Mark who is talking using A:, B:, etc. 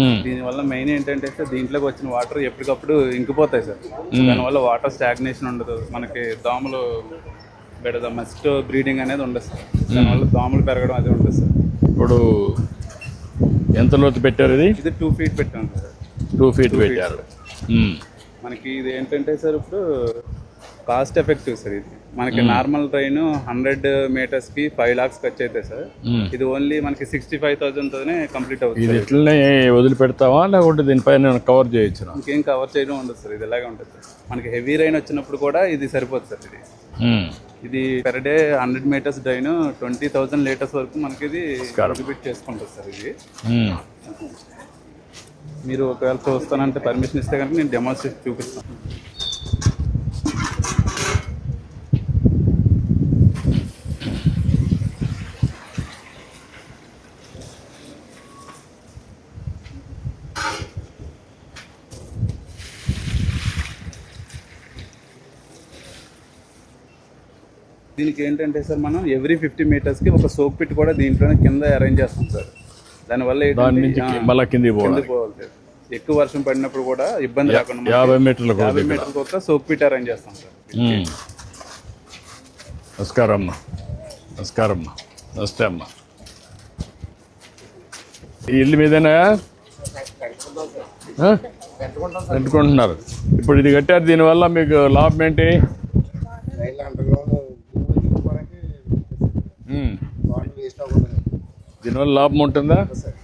A: ఉమ్.
B: దీనివల్ల మెయిన్ ఏంటంటే సార్ దీంట్లోకి వచ్చిన వాటర్ ఎప్పటికప్పుడు ఇంకిపోతాయి సార్. దానివల్ల వాటర్ స్టాగ్నేషన్ ఉండదు. మనకి దోమలు బెడద మస్ట్ బ్రీడింగ్ అనేది ఉండదు సార్. దానివల్ల దోమలు పెరగడం అది ఉండదు సార్.
A: ఇప్పుడు ఎంత లోతు పెట్టారు ఇది?
B: ఇది టూ ఫీట్ పెట్టాం సార్.
A: టూ ఫీట్ పెట్టారు. ఉమ్.
B: మనకి ఇది ఏంటంటే సార్ ఇప్పుడు కాస్ట్ ఎఫెక్టివ్ సార్ ఇది. మనకి నార్మల్ ట్రైన్ హండ్రెడ్ మీటర్స్కి ఫైవ్ లాక్స్ ఖర్చు అవుతాయి సార్. ఇది ఓన్లీ మనకి సిక్స్టీ ఫైవ్ థౌసండ్ తోనే కంప్లీట్ అవుతుంది
A: ఇది ఇట్లనే వదిలిపెడతావా లేకుంటే దీనిపైన కవర్ చేయొచ్చు
B: ఇంకేం కవర్ చేయడం ఉండదు సార్ ఇది ఇలాగే ఉంటుంది సార్. మనకి హెవీ రైన్ వచ్చినప్పుడు కూడా ఇది సరిపోతుంది సార్ ఇది. ఇది per day hundred metres drain twenty thousand litres వరకు మనకి ఇది కాంట్రిబ్యూట్ చేసుకుంటుంది సార్ ఇది. మీరు ఒకవేళ చూస్తానంటే పర్మిషన్ ఇస్తే కనుక నేను డెమోన్స్ట్రేట్ చూపిస్తాను. దీనికి ఏంటంటే సార్ మనం ఎవ్రీ ఫిఫ్టీ మీటర్స్కి ఒక సోప్ పిట్ కూడా దీంట్లోనే కింద అరేంజ్ చేస్తాం సార్. దానివల్ల
A: మళ్ళా పోవాలి.
B: సార్. ఎక్కువ వర్షం పడినప్పుడు కూడా ఇబ్బంది రాకుండా మనకి
A: యాభై మీటర్ల
B: యాభై మీటర్కి ఒక సోప్ పిట్ అరేంజ్ చేస్తాం సార్.
A: నమస్కారం అమ్మా. నమస్కారం అమ్మా. నమస్తే అమ్మా. ఈ ఇల్లు మీదేనా? పెట్టుకుంటున్నారు. ఇప్పుడు ఇది కట్టారు దీనివల్ల మీకు లాభం ఏంటి? దీనివల్ల లాభం ఉంటుందా?
C: సార్.